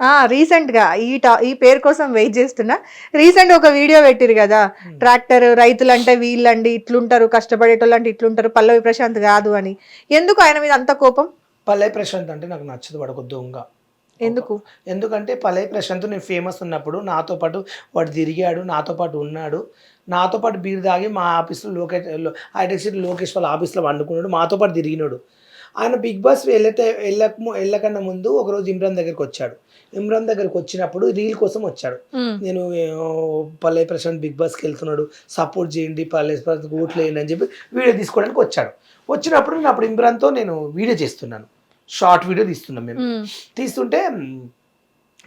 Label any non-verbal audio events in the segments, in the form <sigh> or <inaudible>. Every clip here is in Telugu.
ఆ రీసెంట్గా ఈ టా- ఈ పేరు కోసం వెయిట్ చేస్తున్నా. రీసెంట్ ఒక వీడియో పెట్టిరు కదా ట్రాక్టర్ రైతులంటే వీళ్ళండి ఇట్లుంటారు కష్టపడేటోళ్ళు అంటే ఇట్లుంటారు పల్లవి ప్రశాంత్ కాదు అని. ఎందుకు ఆయన మీద అంత కోపం? పల్లె ప్రశాంత్ అంటే నాకు నచ్చదు వాడు ఒక దొంగ. ఎందుకు? ఎందుకంటే పల్లె ప్రశాంత్ నేను ఫేమస్ ఉన్నప్పుడు నాతో పాటు వాడు తిరిగాడు నాతో పాటు ఉన్నాడు. నాతో పాటు బీర్ తాగి మా ఆఫీస్లో లోకేష్ హైటెక్ సిటీ లోకేష్ వాళ్ళ ఆఫీస్లో వండుకున్నాడు మాతో పాటు తిరిగినాడు. ఆయన బిగ్ బాస్ వెళ్ళతే వెళ్ళక వెళ్ళకన్నా ముందు ఒకరోజు ఇమ్రాన్ దగ్గరికి వచ్చాడు. ఇమ్రాన్ దగ్గరికి వచ్చినప్పుడు రీల్ కోసం వచ్చాడు. నేను పల్లె ప్రశాంత్ బిగ్ బాస్కి వెళ్తున్నాడు. సపోర్ట్ చేయండి పల్లె ప్రశాంత్ ఓట్లు వేయండి అని చెప్పి వీడియో తీసుకోవడానికి వచ్చాడు. వచ్చినప్పుడు నేను అప్పుడు ఇమ్రాన్తో నేను వీడియో చేస్తున్నాను. షార్ట్ వీడియో తీస్తున్నాం మేము. తీస్తుంటే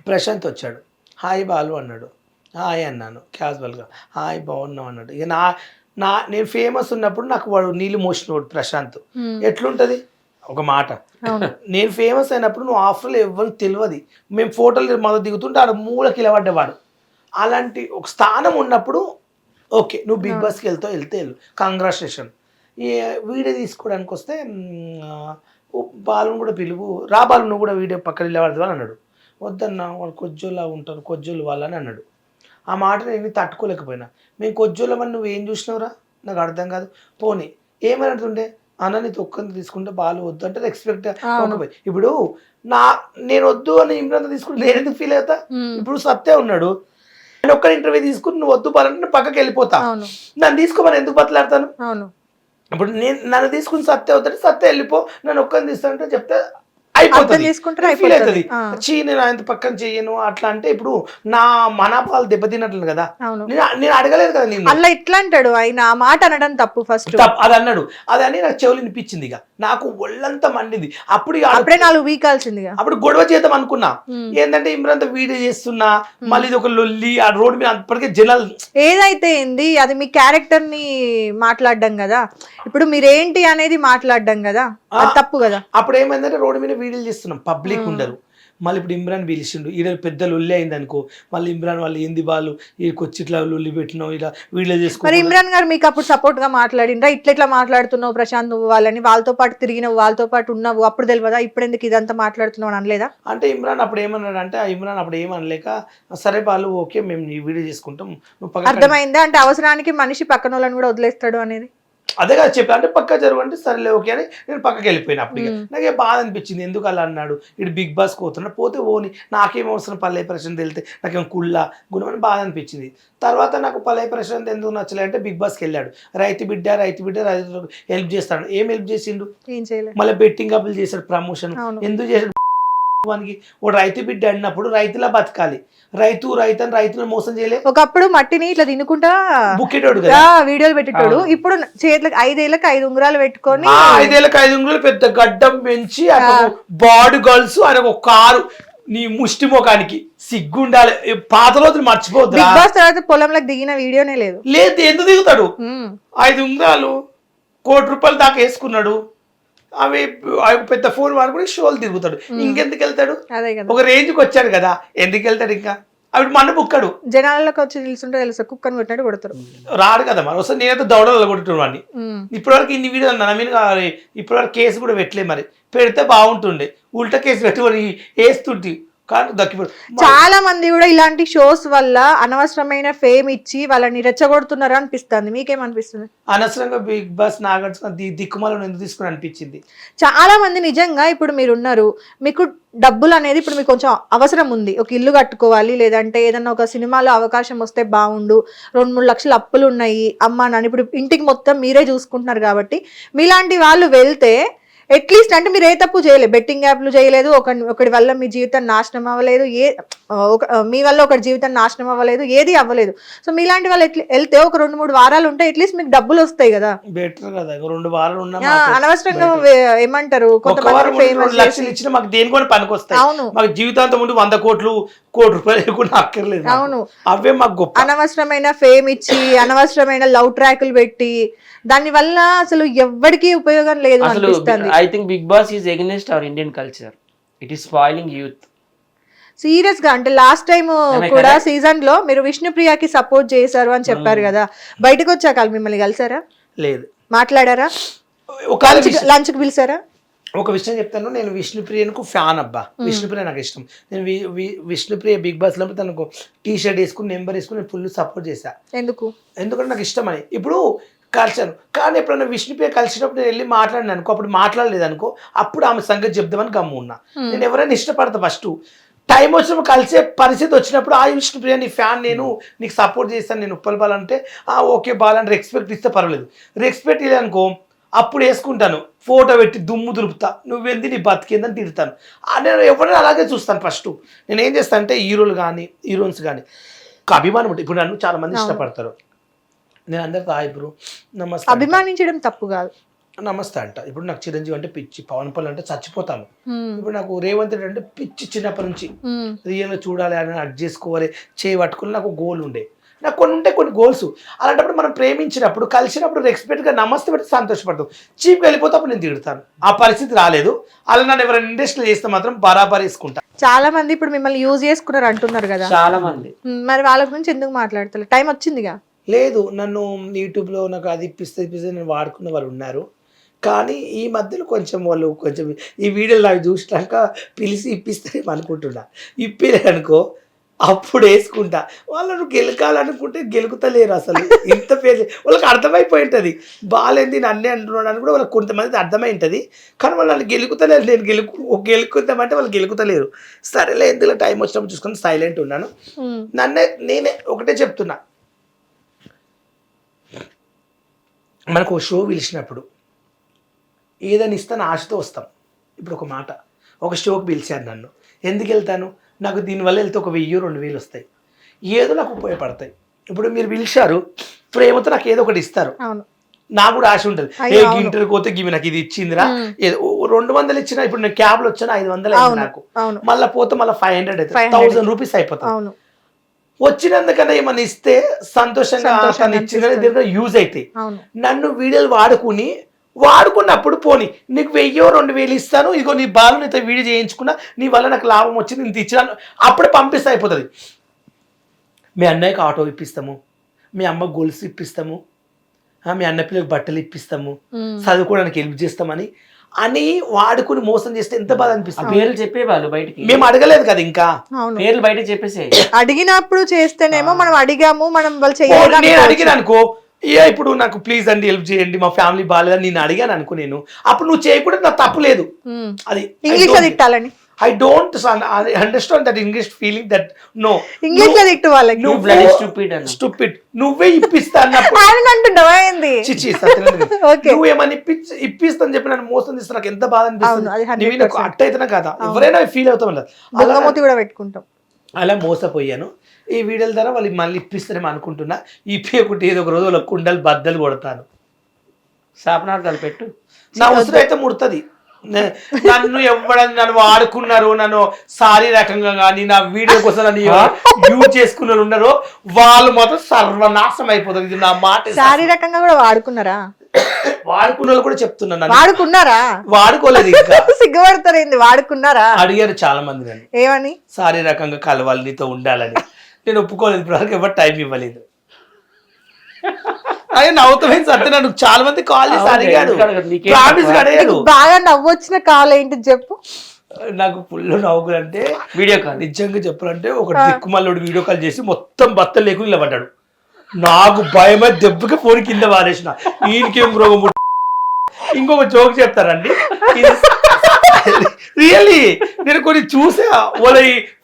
ప్రశాంత్ వచ్చాడు. హాయ్ బాలు అన్నాడు. హాయ్ అన్నాను క్యాజువల్గా. హాయ్ బాగున్నావు అన్నాడు. ఇక నా నా నేను ఫేమస్ ఉన్నప్పుడు నాకు వాడు నీళ్ళు మోసినోడు ప్రశాంత్. ఎట్లుంటుంది? ఒక మాట. నేను ఫేమస్ అయినప్పుడు నువ్వు ఆఫర్లో ఎవరికి తెలియదు మేము ఫోటోలు మొదలు దిగుతుంటే ఆడ మూలకి నిలబడ్డవాడు అలాంటి ఒక స్థానం ఉన్నప్పుడు ఓకే నువ్వు బిగ్ బాస్కి వెళ్తావు వెళ్తే వెళ్ళు. కంగ్రాచులేషన్ ఈ వీడియో తీసుకోవడానికి వస్తే బాలును కూడా పిలువు. రా బాలు నువ్వు కూడా వీడియో పక్కన నిలబడదు అని అన్నాడు. వద్దన్న వాళ్ళు కొజ్జోలా ఉంటారు కొజ్జోలు వాళ్ళని అన్నాడు. ఆ మాట నేను తట్టుకోలేకపోయినా. మేము కొజ్జోళ్ళమని నువ్వు ఏం చూసినావురా? నాకు అర్థం కాదు. పోనీ ఏమని అంటుండే? అన్న నీ తొక్కని తీసుకుంటే బాలు వద్దు అంటే ఎక్స్పెక్ట్. ఇప్పుడు నా నేను వద్దు అని ఇమ్రాన్ తీసుకుంటే నేను ఎందుకు ఫీల్ అవుతా? ఇప్పుడు సత్తే ఉన్నాడు. నేను ఒక్క ఇంటర్వ్యూ తీసుకుని నువ్వు వద్దు నేను పక్కకి వెళ్ళిపోతా. నన్ను తీసుకోమని ఎందుకు బతలాడతాను? ఇప్పుడు నేను నన్ను తీసుకుని సత్తే అవుతాడు సత్తే వెళ్ళిపో నన్ను ఒక్కని తీస్తానంటే చెప్తే అయిపోతుంది. ఫీల్ అవుతుంది. చీ నేను ఆయన పక్కన చెయ్యను అట్లా అంటే ఇప్పుడు నా మనపాలు దెబ్బతిన్నట్లు కదా. నేను అడగలేదు కదా నేను అలా ఎట్లా అంటాడు ఆయన ఆ మాట అనడం తప్పు ఫస్ట్ అది అన్నాడు. అది అని నాకు చెవులు వినిపించింది ఇక. నాకు ఒళ్ళంతా మండింది. అప్పుడు అప్పుడే నాలుగు వీకాల్సిందిగా. అప్పుడు గొడవ చేద్దాం అనుకున్నా. ఏంటంటే ఇమ్రాన్ వీడియో చేస్తున్నా మళ్ళీ ఇది ఒక లొల్లి ఆ రోడ్డు మీద అప్పటికే జనాలు ఏదైతే ఏంది అది మీ క్యారెక్టర్ని మాట్లాడడం కదా. ఇప్పుడు మీరేంటి అనేది మాట్లాడడం కదా. అది తప్పు కదా. అప్పుడు ఏమైందంటే రోడ్డు మీద వీడియోలు చేస్తున్నాం. పబ్లిక్ ఉండరు. మళ్ళీ ఇప్పుడు ఇమ్రాన్ పిలిచిండు. ఈడ పెద్ద లొల్లి అయింది అనుకో మళ్ళీ ఇమ్రాన్ వాళ్ళు ఏంది వాళ్ళు వచ్చి ఇట్లా లొల్లి పెట్టినావు ఇలా వీడియో మరి చేసుకో ఇమ్రాన్ గారు మీకు అప్పుడు సపోర్ట్గా మాట్లాడిండ్రా? ఇట్లా ఇట్లా మాట్లాడుతున్నావు ప్రశాంత్ నువ్వు వాళ్ళని. వాళ్ళతో పాటు తిరిగినవు వాళ్ళతో పాటు ఉన్నావు. అప్పుడు తెలియదా? ఇప్పుడు ఎందుకు ఇదంతా మాట్లాడుతున్నావు అని అనలేదా? అంటే ఇమ్రాన్ అప్పుడు ఏమన్నాడు అంటే ఆ ఇమ్రాన్ అప్పుడు ఏమనలేక సరే వాళ్ళు ఓకే మేము ఈ వీడియో చేసుకుంటాం. అర్థమైందా? అంటే అవసరానికి మనిషి పక్కన వాళ్ళని కూడా వదిలేస్తాడు అనేది. అదే కదా చెప్పి అంటే పక్క జరుగు అంటే సరేలే ఓకే అని నేను పక్కకి వెళ్ళిపోయినా. మ్మ్. నాకే బాధ అనిపించింది ఎందుకు అలా అన్నాడు? ఇటు బిగ్ బాస్ పోతున్నాడు పోతే ఓని నాకేం అవసరం పల్లె ప్రశాంత్ వెళ్తే నాకేం కుళ్ళ గుణం అని బాధ అనిపించింది. తర్వాత నాకు పల్లె ప్రశాంత్ ఎందుకు నచ్చలే అంటే బిగ్ బాస్కి వెళ్ళాడు. రైతు బిడ్డ రైతు బిడ్డ రైతు హెల్ప్ చేస్తాడు. ఏం హెల్ప్ చేసిండు? మళ్ళీ బెట్టింగ్ అప్పులు చేశాడు ప్రమోషన్ ఎందుకు చేశాడు? వానికి ఓ రైతు బిడ్డ అన్నప్పుడు రైతులా బతకాలి. రైతు రైతు అని రైతులను మోసం చేయలే. ఒకప్పుడు మట్టిని ఇట్లా తినుకుంటా బుక్కెటోడు కదా? వీడియోలు పెట్టేటోడు. ఇప్పుడు చేతులకు ఐదేళ్ళకి ఐదు ఉంగరాలు పెట్టుకొని ఐదేళ్ళకి ఐదు వందలు పెద్ద గడ్డం పెంచి బాడీ గర్ల్స్ ఆయన ఒక కారు. నీ ముష్టి ముఖానికి సిగ్గుండాలి. పాత రోజులు మర్చిపోద్దా బిగ్ బాస్ తర్వాత పొలంలోకి దిగిన వీడియోనే లేదు. లేదు ఎందుకు దిగుతాడు? ఐదు ఉంగరాలు కోటి రూపాయలు దాకా వేసుకున్నాడు. అవి పెద్ద ఫోన్ వాడుకుని షోలు తిరుగుతాడు. ఇంకెందుకు వెళ్తాడు? అదే కదా. ఒక రేంజ్కి వచ్చాడు కదా. ఎందుకు వెళ్తాడు ఇంకా? అవి మన బుక్కడు. జనాలకు వచ్చి తెలుసుంటే తెలుసు. కుక్కని కొట్టినట్టు కొడతారు. రాడు కదా మరి. వస్తే నేనైతే దౌడలు కొట్టుకున్నాను ఉమ్, ఇప్పటివరకు ఇన్ని వీడియోలు నా మీద కావాలి ఇప్పటివరకు కేసు కూడా పెట్టలే మరి. పెడితే బాగుంటుండే. ఉల్టా కేసు పెట్టుకొని వేస్తుంటే. కానీ దక్కిపోయి చాలా మంది కూడా ఇలాంటి షోస్ వల్ల అనవసరమైన ఫేమ్ ఇచ్చి వాళ్ళని రెచ్చగొడుతున్నారు అనిపిస్తుంది. మీకేమనిపిస్తుంది? అనవసరంగా బిగ్ బాస్ నాగార్జున దిక్కుమాలను ఎందుకు తీసుకుని అనిపించింది? చాలా మంది నిజంగా ఇప్పుడు మీరు ఉన్నారు మీకు డబ్బులు అనేది ఇప్పుడు మీకు కొంచెం అవసరం ఉంది. ఒక ఇల్లు కట్టుకోవాలి లేదంటే ఏదన్నా ఒక సినిమాలో అవకాశం వస్తే బాగుండు. రెండు మూడు లక్షల అప్పులు ఉన్నాయి. అమ్మ నాన్న ఇప్పుడు ఇంటికి మొత్తం మీరే చూసుకుంటున్నారు కాబట్టి మీలాంటి వాళ్ళు వెళ్తే అట్లీస్ట్ అంటే మీరు ఏ తప్పు చేయలేదు. బెట్టింగ్ యాప్లు చేయలేదు. ఒక ఒకటి వల్ల మీ జీవితం నాశనం అవ్వలేదు. ఏ ఒక మీ వల్ల ఒకటి జీవితం నాశనం అవ్వలేదు. ఏది అవ్వలేదు. సో మీలాంటి వాళ్ళు వెళ్తే ఒక రెండు మూడు వారాలు ఉంటే అట్లీస్ట్ మీకు డబ్బులు వస్తాయి కదా. బెటర్ కదా. ఇక రెండు వారాలు ఉన్నా అనవసరంగా ఏమంటారు? కొంతమంది ఫేమస్ లక్షలు ఇచ్చిన మాకు దేని కూడా అవును. మాకు జీవితాంతం ముందు వంద కోట్లు కోటి రూపాయలు అక్కర్లేదు. అవును. అవే మాకు గొప్ప. అనవసరమైన ఫేమ్ ఇచ్చి అనవసరమైన లవ్ ట్రాకులు పెట్టి దాని వల్ల అసలు ఎవ్వడికి ఉపయోగం లేదు అనిపిస్తుంది. I think big boss is against our Indian culture it is spoiling youth సీరియస్గా అంటే లాస్ట్ టైం I కూడా? సీజన్లో మీరు విష్ణుప్రియకి సపోర్ట్ చేశారు అని చెప్పారు కదా. బయటకు వచ్చాక మిమ్మల్ని కలిసారా? లేదు. మాట్లాడారా? ఒకవేళ లంచ్కి పిలిచారా? ఒక విషయం చెప్తాను. నేను విష్ణుప్రియకు ఫ్యాన్ అబ్బా. విష్ణుప్రియ నాకు ఇష్టం. నేను విష్ణుప్రియ బిగ్ బాస్లో తనకు టీ షర్ట్ వేసుకుని నెంబర్ వేసుకుని నేను ఫుల్ సపోర్ట్ చేశా. ఎందుకు? ఎందుకంటే నాకు ఇష్టం అని. ఇప్పుడు కలిసాను కానీ ఎప్పుడైనా విష్ణుప్రియ కలిసినప్పుడు నేను వెళ్ళి మాట్లాడిన అనుకో అప్పుడు మాట్లాడలేదు అనుకో అప్పుడు ఆమె సంగతి చెప్దామని గమ్ము ఉన్నా నేను ఎవరైనా ఇష్టపడతా ఫస్ట్ టైం వచ్చినప్పుడు కలిసే పరిస్థితి వచ్చినప్పుడు ఆ విష్ణుప్రియ నీ ఫ్యాన్ నేను నీకు సపోర్ట్ చేస్తాను నేను ఉప్పల్ బాల్ అంటే ఆ ఓకే బాల్ అని రెస్పెక్ట్ ఇస్తే పర్వాలేదు. రెస్పెక్ట్ ఇవ్వనుకో అప్పుడు వేసుకుంటాను. ఫోటో పెట్టి దుమ్ము దులుపుతా. నువ్వెంది నీ బతికేందని తిడతాను. నేను ఎవరైనా అలాగే చూస్తాను ఫస్ట్ నేను ఏం చేస్తాను అంటే హీరోలు కానీ హీరోయిన్స్ కానీ ఒక అభిమానం ఉంటుంది. ఇప్పుడు నన్ను చాలా మంది ఇష్టపడతారు. నేను అందరితో హాయ్ బ్రో. నమస్తే. అభిమానించడం తప్పు కాదు. నమస్తే అంట. ఇప్పుడు నాకు చిరంజీవి అంటే పిచ్చి పవన్ కళ్యాణ్ అంటే చచ్చిపోతాను. ఇప్పుడు నాకు రేవంత్ రెడ్డి అంటే పిచ్చి చిన్నప్పటి నుంచి. రియల్గా చూడాలి అని అడ్ చేసుకోవాలి చేయి పట్టుకుని నాకు గోల్ ఉండే. నాకు కొన్ని ఉంటాయి కొన్ని గోల్స్ అలాంటప్పుడు మనం ప్రేమించినప్పుడు కలిసినప్పుడు రెస్పెక్ట్గా నమస్తే పెట్టి సంతోషపడతాం. చీప్గా వెళ్ళిపోతే అప్పుడు నేను తిడతాను. ఆ పరిస్థితి రాలేదు. అలా నన్ను ఎవరైనా ఇండస్ట్రీలో చేస్తే మాత్రం బరాబర్ వేసుకుంటా. చాలా మంది ఇప్పుడు మిమ్మల్ని యూజ్ చేసుకున్నారు అంటున్నారు కదా. చాలా మంది. మరి వాళ్ళ గురించి ఎందుకు మాట్లాడతలేదు టైం వచ్చిందిగా? లేదు నన్ను యూట్యూబ్లో నాకు అది ఇప్పిస్తే ఇప్పిస్తే నేను వాడుకున్న వాళ్ళు ఉన్నారు. కానీ ఈ మధ్యలో కొంచెం వాళ్ళు కొంచెం ఈ వీడియోలు నాకు చూసినాక పిలిచి ఇప్పిస్తారేమో అనుకుంటున్నా. ఇప్పిలేదనుకో అప్పుడు వేసుకుంటా. వాళ్ళను గెలకాలనుకుంటే గెలుకుతలేరు అసలు. ఇంత పేరు వాళ్ళకి అర్థమైపోయి ఉంటుంది. బాగాలేంది నన్నే అంటున్నాడు అని కూడా వాళ్ళకి కొంతమంది అర్థమై ఉంటుంది. కానీ వాళ్ళు నన్ను గెలుకుతలేరు. నేను గెలుకు గెలుకుతామంటే వాళ్ళు గెలుకుతలేరు. సరేలే ఎందులో టైం వచ్చినప్పుడు చూసుకొని సైలెంట్ ఉన్నాను. నన్నే నేనే ఒకటే చెప్తున్నా. మనకు షో పిలిచినప్పుడు ఏదైనా ఇస్తాను ఆశతో వస్తాం. ఇప్పుడు ఒక మాట ఒక షోకి పిలిచారు నన్ను. ఎందుకు వెళ్తాను? నాకు దీనివల్ల వెళ్తే ఒక వెయ్యి రెండు వేలు వస్తాయి. ఏదో నాకు ఉపయోగపడతాయి. ఇప్పుడు మీరు పిలిచారు ప్రేమతో నాకు ఏదో ఒకటి ఇస్తారు. నాకు కూడా ఆశ ఉంటుంది. ఏ. ఇంటర్కి పోతే గివి నాకు ఇది ఇచ్చిందిరా? రెండు వందలు ఇచ్చిన ఇప్పుడు నేను క్యాబ్లో వచ్చాను? ఐదు వందలు నాకు. మళ్ళీ పోతే మళ్ళీ ఫైవ్ హండ్రెడ్ 500 థౌసండ్ రూపీస్ అయిపోతుంది అవును. వచ్చినందుకన్నా ఏమన్నా ఇస్తే సంతోషంగా తను ఇచ్చిందని యూజ్ అవుతాయి నన్ను వీడియోలు వాడుకుని వాడుకున్నప్పుడు పోని నీకు వెయ్యో రెండు వేలు ఇస్తాను ఇదిగో నీ బాలు నీతో వీడియో చేయించుకున్నా నీ వల్ల నాకు లాభం వచ్చింది ఇంత ఇచ్చినాను అప్పుడు పంపిస్తే అయిపోతుంది. మీ అన్నయ్యకి ఆటో ఇప్పిస్తాము మీ అమ్మ గొలుసు ఇప్పిస్తాము మీ అన్న పిల్లకి బట్టలు ఇప్పిస్తాము చదువుకోవడానికి హెల్ప్ చేస్తామని అని వాడుకుని మోసం చేస్తే ఎంత బాధ అనిపిస్తుంది? పేర్లు చెప్పేవాళ్ళు బయటికి. మేము అడగలేదు కదా ఇంకా. పేర్లు బయట చెప్పేసే అడిగినప్పుడు చేస్తేనేమో మనం అడిగాము మనం వాళ్ళు నేను అడిగాను అనుకో ఏ ఇప్పుడు నాకు ప్లీజ్ అండి హెల్ప్ చేయండి మా ఫ్యామిలీ బాగాలేదని నేను అడిగాను అనుకో నేను. అప్పుడు నువ్వు చేయకూడదు నాకు తప్పు లేదు. అది English తిట్టాలని. I don't understand that English feeling that no ఇంగ్లీష్లో తిట్టు వాళ్ళకి. నువ్వు stupid అన్న. స్టూపిడ్ నువ్వే ఇప్పిస్తా అన్నప్పుడు. <laughs> ఆయన ఏంది? చిచి. <laughs> నువ్వు ఏమని ఇప్పించి ఇప్పిస్తాను చెప్పి నన్ను మోసం చేస్తే నాకు ఎంత బాధ అనిపిస్తుంది? 100% నువ్వు నాకు అట్ట అయితేనే కదా? ఎవరైనా ఫీల్ అవుతాం అలా. అలా బొంగమూతి కూడా పెట్టుకుంటాం. అలా మోసపోయాను. ఈ వీడియోల ద్వారా వాళ్ళు మళ్ళీ ఇప్పిస్తారేమో అనుకుంటున్నా. ఇప్పి ఏదో ఒక రోజు వాళ్ళ కుండలు బద్దలు కొడతాను. శాపనార్థాలు పెట్టు. నా ఉసురు అయితే ముడుతుంది. నన్ను ఎవడని నన్ను వాడుకున్నారు నన్ను శారీరకంగా కానీ నా వీడియో కోసం నన్ను యూజ్ చేసుకున్న వాళ్ళు ఉన్నారో వాళ్ళు మాత్రం సర్వనాశనం అయిపోతుంది ఇది నా మాట శారీరకంగా కూడా వాడుకున్నారా? వాడుకున్న వాళ్ళు కూడా చెప్తున్నాను నన్ను. వాడుకున్నారా? వాడుకోలేదు ఇంకా. <laughs> సిగ్గుపడతారు ఏంది వాడుకున్నారా? అడిగారు చాలా మంది నన్ను. ఏమని? శారీరకంగా కలవాలి నీతో ఉండాలని. నేను ఒప్పుకోలేదు ఇప్పటివరకు ఎవరు టైం ఇవ్వలేదు. అయ్యో నవ్వుతామే సత్య నన్ను చాలా మంది కాల్ చేసి? నీకేం ప్రామిస్? అడిగారు బాగా నవ్వొచ్చిన కాల్ ఏంటి చెప్పు. నాకు ఫుల్ నవ్వులు అంటే వీడియో కాల్ నిజంగా చెప్పాలంటే ఒక దిక్కుమల్లుడు వీడియో కాల్ చేసి మొత్తం బత్తలు లేకుండా ఇలా పడ్డాడు నాకు భయమే దెబ్బకి ఫోన్ కింద వారేసిన. ఈయనకేం రోగం ఇంకొక జోక్ చెప్తారండి. రియల్లీ నేను కొన్ని చూసా. వాళ్ళ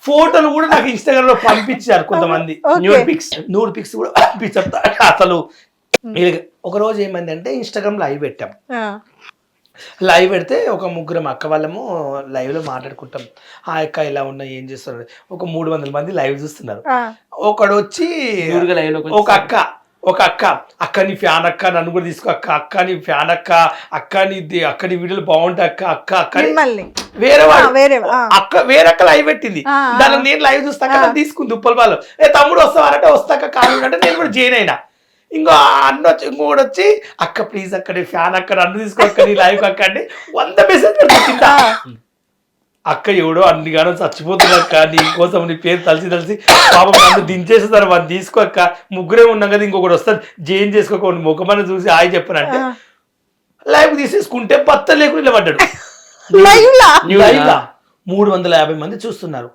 ఫోటోలు కూడా నాకు ఇన్స్టాగ్రామ్లో పంపించారు కొంతమంది. న్యూడ్ పిక్స్ న్యూడ్ పిక్స్ కూడా పంపించారు. అసలు ఒక రోజు ఏమైందంటే ఇన్స్టాగ్రామ్ లైవ్ పెట్టాం. ఆ, లైవ్ పెడితే ఒక ముగ్గురం అక్క వాళ్ళము live లో మాట్లాడుకుంటాం. ఆ అక్క ఇలా ఉన్నా ఏం చేస్తున్నారు? ఒక మూడు వందల మంది లైవ్ చూస్తున్నారు. ఆ, ఒకడు వచ్చి ఒక అక్క ఒక అక్క అక్క నీ ఫ్యాన్ అక్క నన్ను కూడా తీసుకో అక్క అక్క నీ ఫ్యాన్ అక్క అక్క నీ ది- అక్క నీ వీడియోలు బాగుంటాయి అక్క అక్క అక్క వేరే వేరే. అక్క వేరే అక్క లైవ్ పెట్టింది. దాన్ని నేను లైవ్ చూస్తాక తీసుకుంది ఉప్పల్ వాళ్ళు ఏ తమ్ముడు వస్తావారంటే వస్తాక కాదు అంటే నేను కూడా జాయిన్ అయినా. ఇంకో అన్న వచ్చి ఇంకోటి వచ్చి అక్క ప్లీజ్ అక్క నీ ఫ్యాన్ అక్క నన్ను తీసుకో నీ లైవ్ అక్క అంటే వంద మెసేజ్ కింద అక్క ఎవడో అన్ని గానో చచ్చిపోతుంది అక్క నీ కోసం నీ పేరు తలిసి తలిసి పాపం నన్ను దించేసేసారు వాళ్ళు తీసుకో అక్క. ముగ్గురే ఉన్నాం కదా ఇంకొకటి వస్తాను జైన్ చేసుకోక ముఖమని చూసి హాయ్ చెప్పనంటే. లైవ్ తీసేసుకుంటే బత్త లేకుండా నిలబడ్డాడు. లైవ్ లా లైవ్ లా మూడు వందల యాభై మంది చూస్తున్నారు.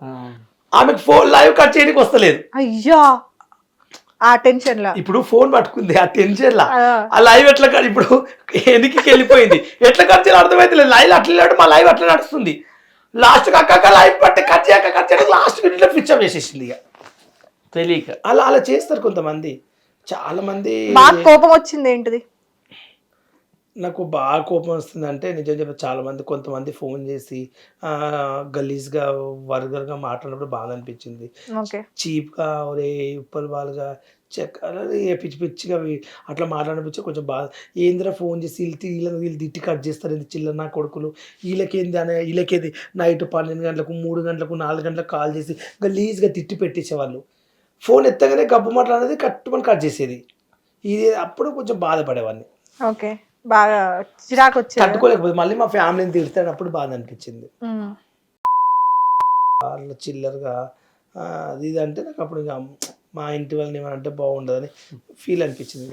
ఆమెకు ఫోన్ లైవ్ కట్ చేయడానికి వస్తలేదు. అయ్యా. ఆ టెన్షన్ లా. ఇప్పుడు ఫోన్ పట్టుకుంది ఆ టెన్షన్ లా. ఆ. లైవ్ ఎట్లా cut- ఇప్పుడు ఎనికి వెళ్ళిపోయింది? ఎట్లా కట్ చేయాలి అర్థమైతే లైవ్ అట్లా లేడు మా లైవ్ అట్లా నడుస్తుంది. లాస్ట్ అక్క లైవ్ పట్టి కట్ చేయక కట్ చేయక లాస్ట్ మినిట్లో పిచ్చ వేసేసింది ఇక. తెలియక. అలా అలా చేస్తారు కొంతమంది. చాలా మంది మాకు కోపం వచ్చింది ఏంటిది? నాకు బాగా కోపం వస్తుంది అంటే నిజం చెప్ప చాలా మంది కొంతమంది ఫోన్ చేసి గలీజ్గా వర్గర్గా మాట్లాడినప్పుడు బాధ అనిపించింది. ఓకే. చీప్గా ఒరే ఉప్పల్ వాళ్ళుగా చెక్ అలా పిచ్చి పిచ్చిగా అట్లా మాట్లాడిపించి కొంచెం బాధ ఏందిరా ఫోన్ చేసి వీళ్ళు వీళ్ళని వీళ్ళు తిట్టి కట్ చేస్తారు ఏంది చిల్లర నా కొడుకులు? వీళ్ళకేంది అనే వీళ్ళకేది? నైట్ పన్నెండు గంటలకు మూడు గంటలకు నాలుగు గంటలకు కాల్ చేసి గలీజ్గా తిట్టి పెట్టేసేవాళ్ళు. ఫోన్ ఎత్తగానే గబ్బు మాట్లాడేది కట్టుమని కట్ చేసేది. ఇది అప్పుడు కొంచెం బాధపడేవాడిని. ఓకే. బాగా చిరాకు వచ్చేది తట్టుకోలేకపోతే మళ్ళీ మా ఫ్యామిలీని తిడతాడు అప్పుడు బాధ అనిపించింది. వాళ్ళు చిల్లరగా అది ఇది అంటే నాకు అప్పుడు మా ఇంటి వాళ్ళని ఏమైనా అంటే బాగుండదని ఫీల్ అనిపించింది.